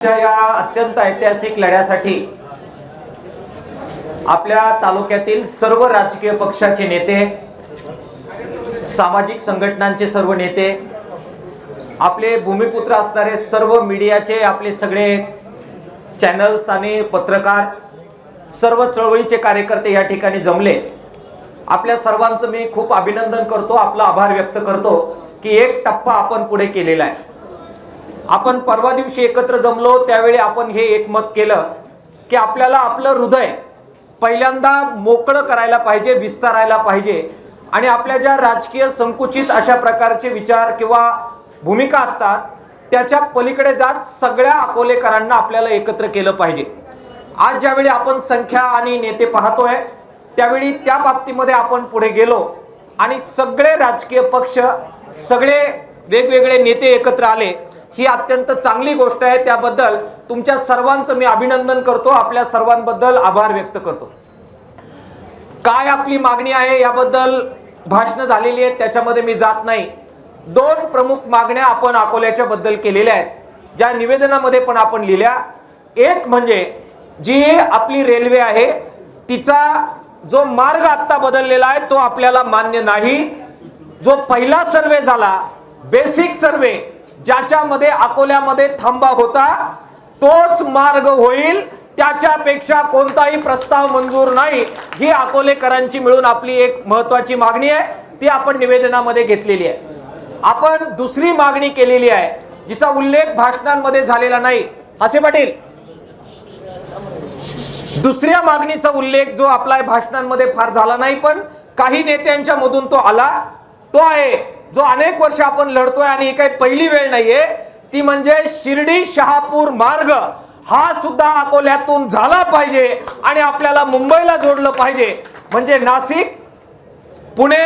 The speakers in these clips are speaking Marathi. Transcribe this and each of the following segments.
च्या या अत्यंत ऐतिहासिक लढ्यासाठी आपल्या तालुक्यातील सर्व राजकीय पक्षाचे नेते सामाजिक संघटनांचे सर्व नेते आपले भूमिपुत्र असणारे सर्व मीडियाचे आपले सगळे चॅनल्स आणि पत्रकार सर्व चळवळीचे कार्यकर्ते या ठिकाणी जमले. आपल्या सर्वांचं मी खूप अभिनंदन करतो आपला आभार व्यक्त करतो की एक टप्पा आपण पुढे केलेला आहे. आपण परवा दिवशी एकत्र जमलो त्यावेळी आपण हे एकमत केलं की आपल्याला आपलं हृदय पहिल्यांदा मोकळं करायला पाहिजे विस्तारायला पाहिजे. आणि आपल्या ज्या राजकीय संकुचित अशा प्रकारचे विचार किंवा भूमिका असतात त्याच्या पलीकडे जात सगळ्या अकोलेकरांना आपल्याला एकत्र केलं पाहिजे. आज ज्यावेळी आपण संख्या आणि नेते पाहतोय त्यावेळी त्या बाबतीमध्ये आपण पुढे गेलो आणि सगळे राजकीय पक्ष सगळे वेगवेगळे नेते एकत्र आले. ही अत्यंत चांगली गोष्ट आहे. त्याबद्दल तुमच्या सर्वांचं मी अभिनंदन करतो. आपल्या सर्वांबद्दल आभार व्यक्त करतो. काय आपली मागणी आहे याबद्दल भाषणं झालेली आहेत. त्याच्यामध्ये मी जात नाही. दोन प्रमुख मागण्या आपण अकोल्याच्या बद्दल केलेल्या आहेत. ज्या निवेदनामध्ये पण आपण लिहिल्या. एक म्हणजे जी आपली रेल्वे आहे तिचा जो मार्ग आत्ता बदललेला आहे तो आपल्याला मान्य नाही. जो पहिला सर्वे झाला बेसिक सर्वे ज्याच्यामध्ये अकोल्यामध्ये थांबा होता तोच मार्ग होईल. त्याच्यापेक्षा कोणताही प्रस्ताव मंजूर नाही. ही अकोलेकरांची मिळून आपली एक महत्वाची मागणी आहे. ती आपण निवेदनामध्ये घेतलेली आहे. आपण दुसरी मागणी केलेली आहे जिचा उल्लेख भाषणांमध्ये झालेला नाही. असे पाटील दुसऱ्या मागणीचा उल्लेख जो आपला भाषणांमध्ये फार झाला नाही पण काही नेत्यांच्या मधून तो आला. तो आहे जो अनेक वर्ष आपण लढतोय आणि ही काही पहिली वेळ नाहीये ती म्हणजे शिर्डी शहापूर मार्ग. हा सुद्धा अकोल्यातून झाला पाहिजे आणि आपल्याला मुंबईला जोडलं पाहिजे. म्हणजे नाशिक पुणे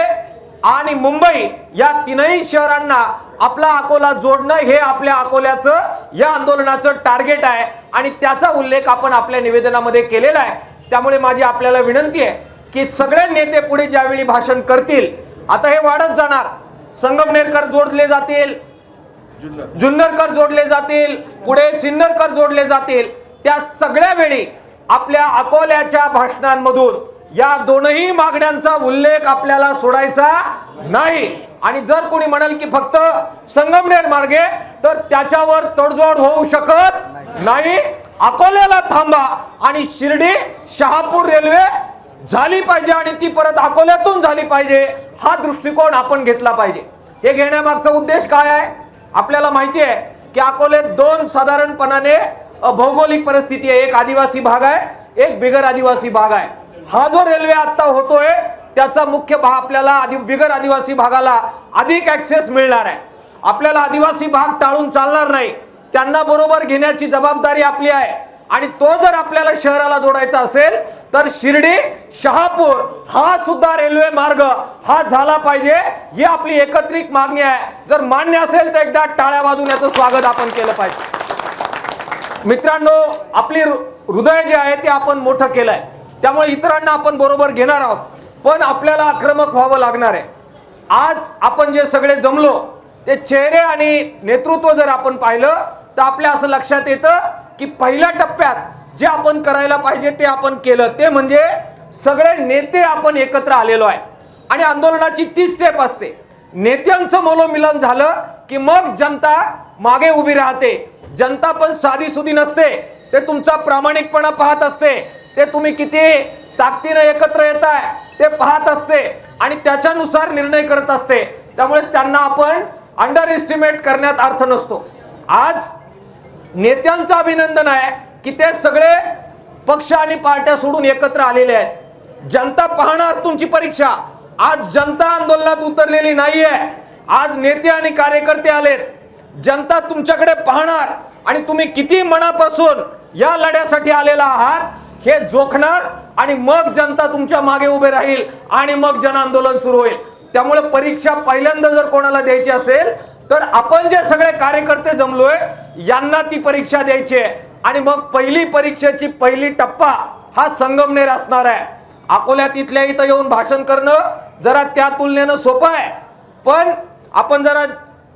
आणि मुंबई या तीनही शहरांना आपला अकोला जोडणं हे आपल्या अकोल्याचं या आंदोलनाचं टार्गेट आहे. आणि त्याचा उल्लेख आपण आपल्या निवेदनामध्ये केलेला आहे. त्यामुळे माझी आपल्याला विनंती आहे की सगळे नेते पुढे ज्यावेळी भाषण करतील आता हे वाढत जाणार. संगमनेरकर जोडले जातील. जुन्नरकर जोडले जातील. पुढे सिन्नरकर जोडले जातील. त्या सगळ्या वेळी आपल्या अकोल्याच्या भाषणांमधून या दोनही मागण्यांचा उल्लेख आपल्याला सोडायचा नाही. आणि जर कोणी म्हणाल की फक्त संगमनेर मार्गे तर त्याच्यावर तडजोड होऊ शकत नाही. अकोल्याला थांबा आणि शिर्डी शहापूर रेल्वे झाली पाहिजे आणि ती परत अकोल्यातून झाली पाहिजे हा दृष्टिकोन आपण घेतला पाहिजे. हे घेण्यामागचा उद्देश काय आहे? आपल्याला माहिती आहे की अकोल्यात दोन साधारणपणाने भौगोलिक परिस्थिती आहे. एक आदिवासी भाग आहे एक बिगर आदिवासी भाग आहे. हा जो रेल्वे आत्ता होतोय त्याचा मुख्य भाग आपल्याला आदि बिगर आदिवासी भागाला अधिक ॲक्सेस मिळणार आहे. आपल्याला आदिवासी भाग टाळून चालणार नाही. त्यांना बरोबर घेण्याची जबाबदारी आपली आहे. आणि तो जर आपल्याला शहराला जोडायचा असेल तर शिर्डी शहापूर हा सुद्धा रेल्वे मार्ग हा झाला पाहिजे. ही आपली एकत्रित मागणी आहे. जर मान्य असेल तर एकदा टाळ्या वाजून याचं स्वागत आपण केलं पाहिजे. मित्रांनो आपली हृदय जे आहे ते आपण मोठं केलंय. त्यामुळे इतरांना आपण बरोबर घेणार आहोत. पण आपल्याला आक्रमक व्हावं लागणार आहे. आज आपण जे सगळे जमलो ते चेहरे आणि नेतृत्व जर आपण पाहिलं तर आपल्या असं लक्षात येतं की पहिल्या टप्प्यात जे आपण करायला पाहिजे ते आपण केलं. ते म्हणजे सगळे नेते आपण एकत्र आलेलो आहे. आणि आंदोलनाची ती स्टेप असते. नेत्यांचं मनोमिलन झालं की मग जनता मागे उभी राहते. जनता पण साधी सुधी नसते. ते तुमचा प्रामाणिकपणा पाहत असते. ते तुम्ही किती ताकदीनं एकत्र येत आहे ते पाहत असते. आणि त्याच्यानुसार निर्णय करत असते. त्यामुळे त्यांना आपण अंडर एस्टिमेट करण्यात अर्थ नसतो. आज नेत्यांचं अभिनंदन आहे की ते सगळे पक्ष आणि पार्ट्या सोडून एकत्र आलेले आहेत. जनता पाहणार तुमची परीक्षा. आज जनता आंदोलनात उतरलेली नाहीये. आज नेते आणि कार्यकर्ते आलेत. जनता तुमच्याकडे पाहणार आणि तुम्ही किती मनापासून या लढ्यासाठी आलेला आहात हे जोखणार आणि मग जनता तुमच्या मागे उभे राहील आणि मग जन आंदोलन सुरू होईल. त्यामुळे परीक्षा पहिल्यांदा जर कोणाला द्यायची असेल तर आपण जे सगळे कार्यकर्ते जमलोय यांना ती परीक्षा द्यायची आहे. आणि मग पहिली परीक्षेची पहिली टप्पा हा संगमनेर असणार आहे. अकोल्यात इथल्या इथं येऊन भाषण करणं जरा त्या तुलनेनं सोपं आहे. पण आपण जरा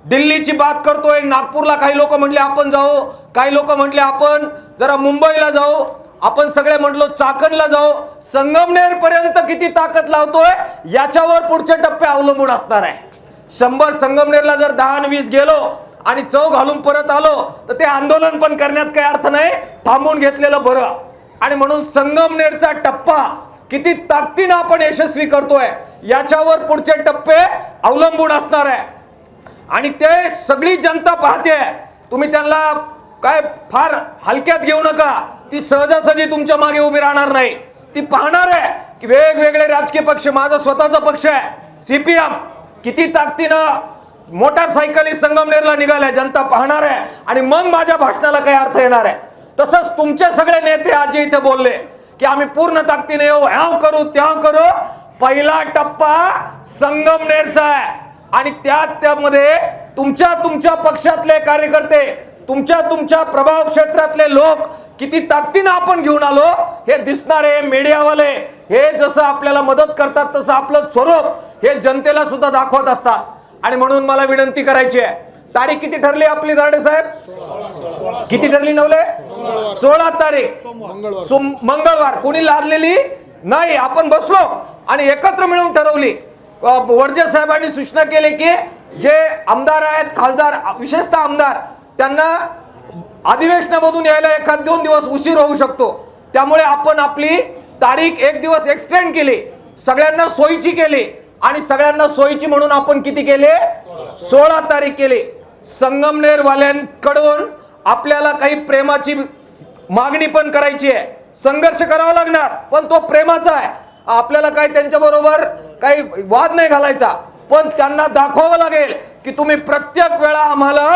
दिल्लीची बात करतोय नागपूरला काही लोक म्हटले आपण जाऊ काही लोक म्हटले आपण जरा मुंबईला जाऊ आपण सगळे म्हटलो चाकणला जाऊ. संगमनेर पर्यंत किती ताकद लावतोय याच्यावर पुढचे टप्पे अवलंबून असणार आहे. शंभर संगमनेरला जर दहा आणि वीस गेलो आणि चव घालून परत आलो तर ते आंदोलन पण करण्यात काही अर्थ नाही. थांबून घेतलेलं बरं. आणि म्हणून संगमनेरचा टप्पा किती ताकदीनं आपण यशस्वी करतोय याच्यावर पुढचे टप्पे अवलंबून असणार आहे. आणि ते सगळी जनता पाहते. तुम्ही त्यांना काय फार हलक्यात घेऊ नका. ती सहजासहजी तुमच्या मागे उभी राहणार नाही. ती पाहणार आहे की वेगवेगळे राजकीय पक्ष माझा स्वतःचा पक्ष आहे. सीपीएम किती ताकदीनं मोटारसायकली संगमनेरला निघाल्या जनता पाहणार आहे. आणि मग माझ्या भाषणाला काही अर्थ येणार आहे. तसंच तुमचे सगळे नेते आजी इथे बोलले की आम्ही पूर्ण ताकदीने येऊ. ह्याव करू त्याव करू. पहिला टप्पा संगमनेरचा आहे. आणि त्यात त्यामध्ये तुमच्या तुमच्या पक्षातले कार्यकर्ते तुमच्या तुमच्या प्रभाव क्षेत्रातले लोक किती ताकदीनं आपण घेऊन आलो हे दिसणारे मीडियावाले हे जसं आपल्याला मदत करतात तसं आपलं स्वरूप हे जनतेला सुद्धा दाखवत असतात. आणि म्हणून मला विनंती करायची आहे तारीख किती ठरली आपली दारडे साहेब? किती ठरली नवले? सोळा तारीख. मंगळवार. कोणी लादलेली? नाही आपण बसलो आणि एकत्र मिळून ठरवली. अ, वर्जे साहेबांनी सूचना केली की जे आमदार आहेत खासदार विशेषतः आमदार त्यांना अधिवेशनामधून यायला एखाद दोन दिवस उशीर होऊ शकतो. त्यामुळे आपण आपली तारीख एक दिवस एक्सटेंड केली सगळ्यांना सोयीची केली आणि सगळ्यांना सोयीची म्हणून आपण किती केले? सोळा तारीख केली. संगमनेरवाल्यांकडून आपल्याला काही प्रेमाची मागणी पण करायची आहे. संघर्ष करावा लागणार पण तो प्रेमाचा आहे. आपल्याला काही त्यांच्याबरोबर काही वाद नाही घालायचा पण त्यांना दाखवावं लागेल. की तुम्ही प्रत्येक वेळा आम्हाला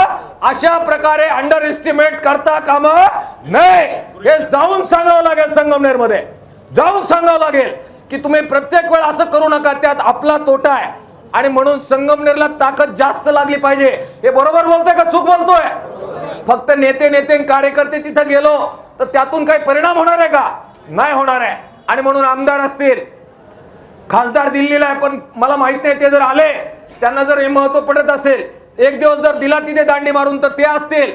अशा प्रकारे अंडर एस्टिमेट करता काम नाही हे जाऊन सांगावं लागेल संगमनेरमध्ये जाऊन सांगावं लागेल की तुम्ही प्रत्येक वेळा असं करू नका त्यात आपला तोटा आहे. आणि म्हणून संगमनेरला ताकद जास्त लागली पाहिजे. हे बरोबर बोलतोय का चूक बोलतोय? फक्त नेते नेते कार्यकर्ते तिथं गेलो तर त्यातून काही परिणाम होणार आहे का? नाही होणार आहे. आणि म्हणून आमदार असतील. खासदार दिल्लीला आहे पण मला माहीत नाही ते जर आले त्यांना जर हे महत्त्व पडत असेल एक दिवस जर दिला तिथे दांडी मारून तर ते असतील.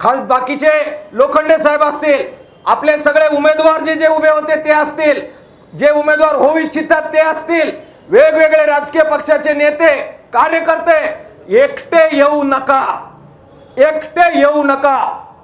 खास बाकीचे लोखंडे साहेब असतील आपले सगळे उमेदवार जे जे उभे होते ते असतील. जे उमेदवार होऊ इच्छितात ते असतील. वेगवेगळे राजकीय पक्षाचे नेते कार्यकर्ते एकटे येऊ नका. एकटे येऊ नका.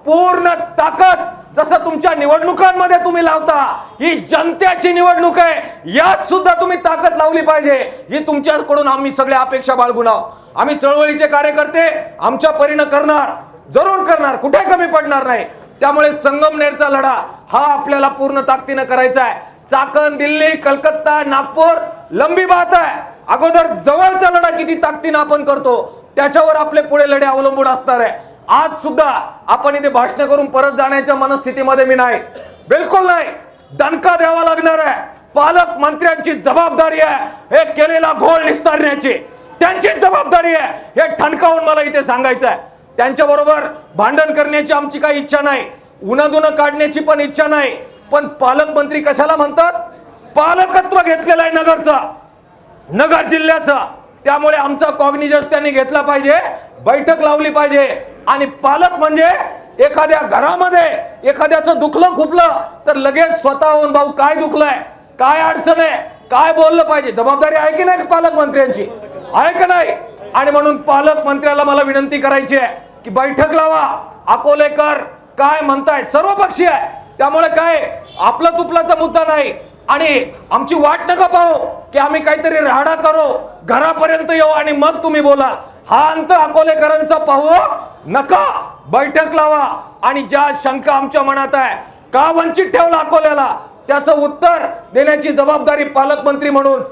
पूर्ण ताकद जसं तुमच्या निवडणुकांमध्ये तुम्ही लावता ही जनतेची निवडणूक आहे. यात सुद्धा तुम्ही ताकद लावली पाहिजे. ही तुमच्याकडून आम्ही सगळ्या अपेक्षा बाळगून आहोत. आम्ही चळवळीचे कार्यकर्ते आमच्या परीनं करणार जरूर करणार कुठे कमी पडणार नाही. त्यामुळे संगमनेरचा लढा हा आपल्याला पूर्ण ताकदीनं करायचा आहे. चाकण दिल्ली कलकत्ता नागपूर लंबी बात आहे. अगोदर जवळचा लढा किती ताकदीनं आपण करतो त्याच्यावर आपले पुढे लढे अवलंबून असणार आहे. आज सुद्धा आपण इथे भाषण करून परत जाण्याच्या मनस्थितीमध्ये मी नाही. बिलकुल नाही. दणका द्यावा लागणार आहे. पालक मंत्र्यांची जबाबदारी आहे. हे केलेला घोळ निस्तारण्याची. त्यांची जबाबदारी आहे. हे ठणकावून मला इथे सांगायचं आहे. त्यांच्याबरोबर भांडण करण्याची आमची काही इच्छा नाही. उन्हादुनं काढण्याची पण इच्छा नाही. पण पालकमंत्री कशाला म्हणतात? पालकत्व घेतलेलं आहे नगरचा. नगर जिल्ह्याचा. त्यामुळे आमचा कॉग्निजन्स त्यांनी घेतला पाहिजे बैठक लावली पाहिजे. आणि पालक म्हणजे एखाद्या घरामध्ये एखाद्याचं दुखलं खुपलं तर लगेच स्वतःहून भाऊ काय दुखलंय? काय अडचण आहे? काय बोललं पाहिजे? जबाबदारी आहे की नाही पालकमंत्र्यांची आहे का नाही? आणि म्हणून पालकमंत्र्याला मला विनंती करायची आहे की बैठक लावा. अकोलेकर काय म्हणताय सर्व पक्षी आहे. त्यामुळे काय? आपला तुपलाचा मुद्दा नाही. आणि आमची वाट नका पाहू की आम्ही काहीतरी राडा करो घरापर्यंत येऊ आणि मग तुम्ही बोला. हा अंत अकोलेकरांचा पाहू नका. बैठक लावा. आणि ज्या शंका आमच्या मनात आहे का वंचित ठेवला अकोल्याला? त्याचं उत्तर देण्याची जबाबदारी पालकमंत्री म्हणून.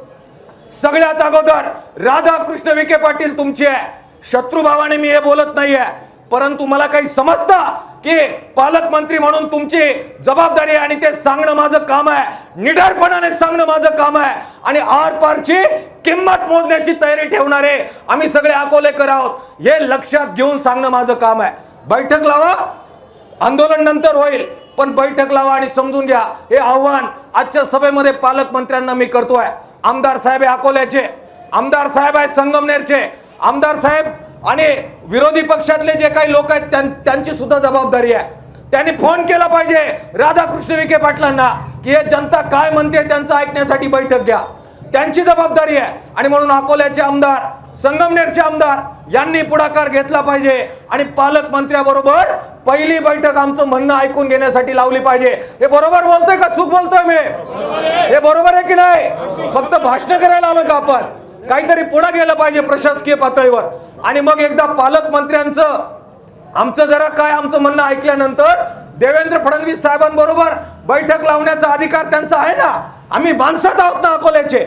सगळ्यात अगोदर राधाकृष्ण विखे पाटील तुमची आहे. शत्रुभावाने मी हे बोलत नाहीये परंतु मला काही समजतं? की पालकमंत्री म्हणून तुमची जबाबदारी आणि ते सांगणं माझं काम आहे. निडरपणाने सांगणं माझं काम आहे. आणि आर पारची किंमत मोजण्याची तयारी ठेवणारे आम्ही सगळे अकोलेकर आहोत. हे लक्षात घेऊन सांगणं माझं काम आहे. बैठक लावा. आंदोलन नंतर होईल पण बैठक लावा आणि समजून घ्या. हे आव्हान आजच्या सभेमध्ये पालकमंत्र्यांना मी करतोय. आमदार साहेब अकोल्याचे. आमदार साहेब आहेत संगमनेरचे. आमदार साहेब आणि विरोधी पक्षातले जे काही लोक आहेत त्यां- त्यांची सुद्धा जबाबदारी आहे. त्यांनी फोन केला पाहिजे राधाकृष्ण विखे पाटलांना की हे जनता काय म्हणते त्यांचं ऐकण्यासाठी बैठक घ्या. त्यांची जबाबदारी आहे. आणि म्हणून अकोल्याचे आमदार संगमनेरचे आमदार यांनी पुढाकार घेतला पाहिजे. आणि पालकमंत्र्याबरोबर पहिली बैठक आमचं म्हणणं ऐकून घेण्यासाठी लावली पाहिजे. हे बरोबर बोलतोय का? चूक बोलतोय मी? हे बरोबर आहे की नाही? फक्त भाषण करायला आलो का आपण? काहीतरी पुढे गेलं पाहिजे प्रशासकीय पातळीवर. आणि मग एकदा पालकमंत्र्यांचं आमचं जरा काय आमचं म्हणणं ऐकल्यानंतर देवेंद्र फडणवीस साहेबांबरोबर बैठक लावण्याचा अधिकार त्यांचा आहे ना? आम्ही माणसात आहोत ना अकोल्याचे.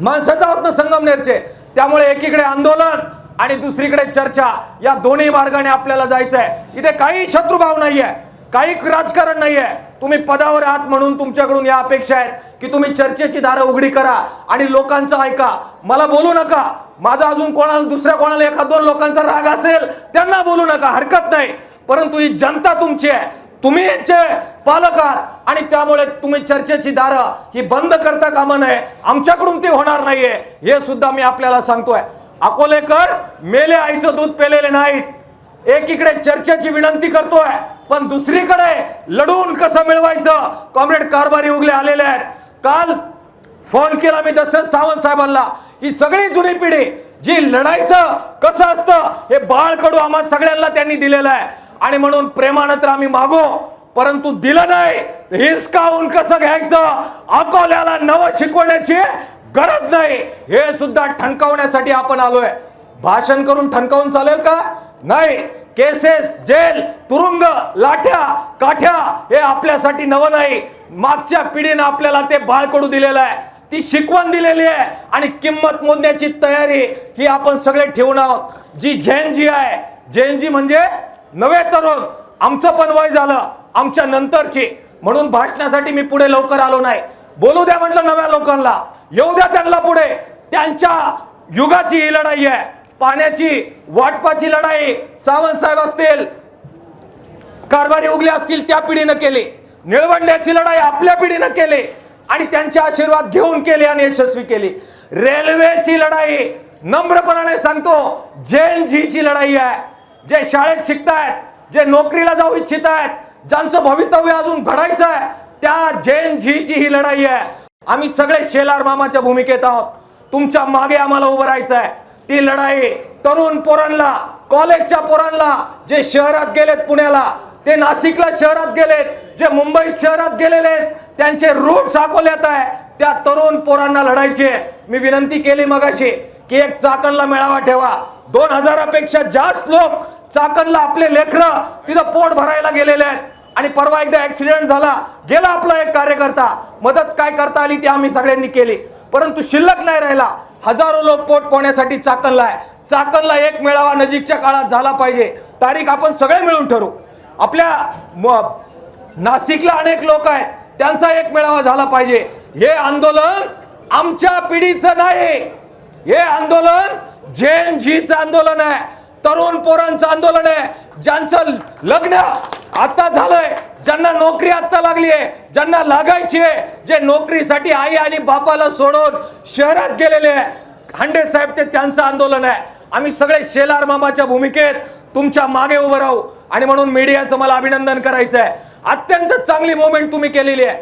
माणसात आहोत ना संगमनेरचे. त्यामुळे एकीकडे आंदोलन आणि दुसरीकडे चर्चा या दोन्ही मार्गाने आपल्याला जायचं आहे इथे काही शत्रुभाव नाही आहे काही राजकारण नाहीये. तुम्ही पदावर आहात म्हणून तुमच्याकडून या अपेक्षा आहेत की तुम्ही चर्चेची दारं उघडी करा आणि लोकांचं ऐका. मला बोलू नका. माझा अजून कोणाला दुसऱ्या कोणाला एखाद दोन लोकांचा राग असेल त्यांना बोलू नका. हरकत नाही. परंतु ही जनता तुमची आहे. तुम्ही यांचे पालक आहात आणि त्यामुळे तुम्ही चर्चेची दारं ही बंद करता कामा नये. आमच्याकडून ते होणार नाहीये. हे सुद्धा मी आपल्याला सांगतोय. अकोलेकर मेले आईचं दूध पेलेले नाहीत. एकीकडे चर्चेची विनंती करतोय. पण दुसरीकडे लढून कसं मिळवायचं? कॉम्रेड कारभारी उगले आलेले आहेत. काल फोन केला मी दशरथ सावंत साहेबांना ही सगळी जुनी पिढी जी लढायचं कसं असतं हे बाळकडू आम्हा सगळ्यांना त्यांनी दिलेलं आहे. आणि म्हणून प्रेमानं तर आम्ही मागो परंतु दिलं नाही. हिसकावून कसं घ्यायचं? अकोल्याला नवं शिकवण्याची गरज नाही. हे सुद्धा ठणकावण्यासाठी आपण आलोय. भाषण करून ठणकावून चालेल का? नाही. केसेस जेल तुरुंग लाठ्या काठ्या हे आपल्यासाठी नवं नाही. मागच्या पिढीनं आपल्याला ते बाळकडू दिलेलं आहे. ती शिकवण दिलेली आहे आणि किंमत मोजण्याची तयारी ही आपण सगळे ठेवून आहोत. जी जैन जी आहे जैन जी म्हणजे नवे तरुण. आमचं पण वय झालं आमच्या नंतरची. म्हणून भाषणासाठी मी पुढे लवकर आलो नाही. बोलू द्या म्हटलं नव्या लोकांना. येऊ द्या त्यांना पुढे. त्यांच्या युगाची ही लढाई आहे. पाण्याची वाटपाची लढाई सावंत साहेब असतील कारभारी उगले असतील त्या पिढीनं केली. निळवंड्याची लढाई आपल्या पिढीनं केली आणि त्यांचे आशीर्वाद घेऊन केले आणि यशस्वी केली. रेल्वेची लढाई नम्रपणाने सांगतो जैन जीची लढाई आहे. जे शाळेत शिकतायत जे नोकरीला जाऊ इच्छित आहेत ज्यांचं भवितव्य अजून घडायचं आहे त्या जैन जीची ही लढाई आहे. आम्ही सगळे शेलार मामाच्या भूमिकेत आहोत. तुमच्या मागे आम्हाला उभं राहायचं आहे ती लढाई तरुण पोरांना कॉलेजच्या पोरांना जे शहरात गेलेत पुण्याला ते नाशिकला शहरात गेलेत जे मुंबईत शहरात गेलेले आहेत त्यांचे रूट साखवल्यात आहे. त्या तरुण पोरांना लढायचे. मी विनंती केली मगाशी की एक चाकणला मेळावा ठेवा. दोन हजारापेक्षा जास्त लोक चाकणला आपले लेकरं तिथं पोट भरायला गेलेले आहेत. आणि परवा एकदा ॲक्सिडेंट झाला. गेला आपला एक कार्यकर्ता. मदत काय करता आली ती आम्ही सगळ्यांनी केली. परंतु शिल्लक नाही राहिला. हजारो लोक पोट पोहण्यासाठी चाकणला आहे. चाकणला एक मेळावा नजीकच्या काळात झाला पाहिजे. तारीख आपण सगळे मिळून ठरवू. आपल्या म- नाशिकला अनेक लोक आहेत. त्यांचा एक मेळावा झाला पाहिजे. हे आंदोलन आमच्या पिढीचं नाही. हे आंदोलन जैन झीचं आंदोलन आहे. तरुण पोरांचं आंदोलन आहे. ज्यांचं लग्न आता झालंय. ज्यांना नोकरी आत्ता लागली आहे ज्यांना लागायची आहे जे नोकरीसाठी आई आणि बापाला सोडून शहरात गेलेले आहे हांडे साहेब ते त्यांचं आंदोलन आहे. आम्ही सगळे शेलार मामाच्या भूमिकेत तुमच्या मागे उभं राहू आणि म्हणून मीडियाचं मला अभिनंदन करायचं आहे अत्यंत चांगली मोमेंट तुम्ही केलेली आहे.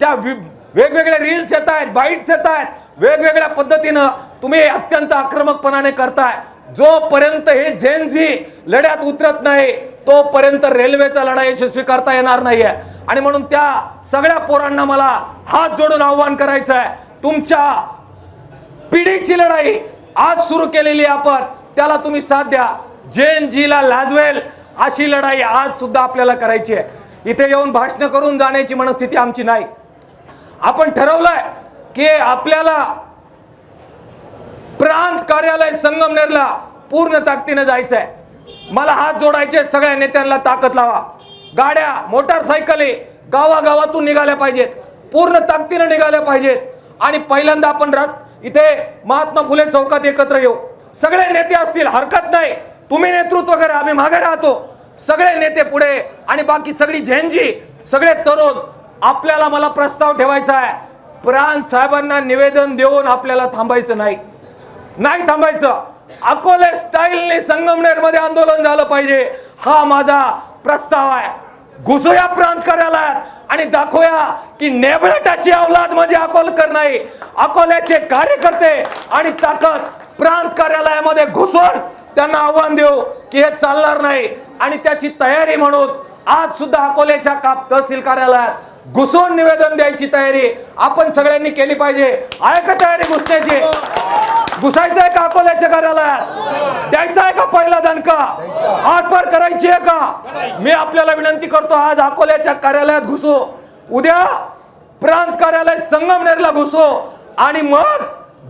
त्या वेगवेगळ्या वेगवेगळे रील्स येत आहेत बाईट्स येत आहेत. वेगवेगळ्या पद्धतीनं तुम्ही अत्यंत आक्रमकपणाने करताय. जोपर्यंत हे झेनझी लढ्यात उतरत नाही तोपर्यंत रेल्वेचा लढा यशस्वी करता येणार नाहीये. आणि म्हणून त्या सगळ्या पोरांना मला हात जोडून आव्हान करायचं आहे तुमच्या पिढीची लढाई आज सुरू केलेली आहे आपण. त्याला तुम्ही साथ द्या. जैन जीला लाजवेल अशी लढाई आज सुद्धा आपल्याला करायची आहे. इथे येऊन भाषण करून जाण्याची मनस्थिती आमची नाही. आपण ठरवलंय की आपल्याला प्रांत कार्यालय संगमनेरला पूर्ण ताकदीनं जायचं आहे मला हात जोडायचे सगळ्या नेत्यांना ताकद लावा. गाड्या मोटारसायकली गावागावातून निघाल्या पाहिजेत. पूर्ण ताकदीनं निघाल्या पाहिजेत. आणि पहिल्यांदा आपण रस इथे महात्मा फुले चौकात एकत्र येऊ. सगळे नेते असतील हरकत नाही. तुम्ही नेतृत्व करा आम्ही मागे राहतो. सगळे नेते पुढे आणि बाकी सगळी झेंजी सगळे तरुण आपल्याला मला प्रस्ताव ठेवायचा आहे. प्राण साहेबांना निवेदन देऊन आपल्याला थांबायचं नाही. नाही थांबायचं. अकोले स्टाईलने संगमनेरमध्ये आंदोलन झालं पाहिजे. हा माझा प्रस्ताव आहे. घुसूया प्रांत कार्यालयात आणि दाखवूया की नेबळटाची अवलाद म्हणजे अकोलकर नाही. अकोल्याचे कार्यकर्ते आणि ताकद प्रांत कार्यालयामध्ये घुसून त्यांना आव्हान देऊ की हे चालणार नाही. आणि त्याची तयारी म्हणून आज सुद्धा अकोल्याच्या काप तहसील कार्यालयात घुसून निवेदन द्यायची तयारी आपण सगळ्यांनी केली पाहिजे. आहे का तयारी घुसण्याची. घुसायचं आहे का अकोल्याच्या कार्यालयात? द्यायचं आहे का पहिला दणका? आरपार करायची आहे का? मी आपल्याला विनंती करतो आज अकोल्याच्या कार्यालयात घुसू. उद्या प्रांत कार्यालय संगमनेरला घुसू. आणि मग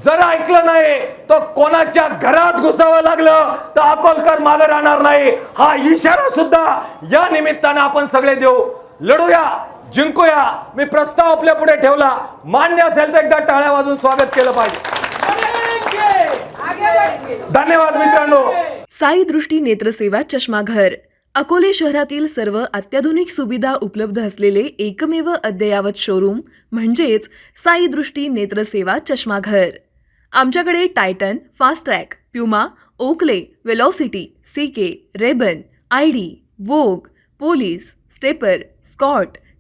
जर ऐकलं नाही तर कोणाच्या घरात घुसावं लागलं तर अकोलकर मागे राहणार नाही. हा इशारा सुद्धा या निमित्तानं आपण सगळे देऊ. लढूया. जिंकूया. मी प्रस्ताव आपल्या पुढे ठेवला. मान्य असेल तर एकदा टाळ्या वाजून स्वागत केलं पाहिजे. धन्यवाद मित्रांनो. साई दृष्टी नेत्रसेवा चष्माघर. अकोले शहरातील सर्व अत्याधुनिक सुविधा उपलब्ध असलेले एकमेव अद्ययावत शोरूम म्हणजेच साई दृष्टी नेत्रसेवा चष्माघर. आमच्याकडे Titan Fastrack Puma Oakley Velocity C K Ray-Ban I D Vogue Police Stepper Scott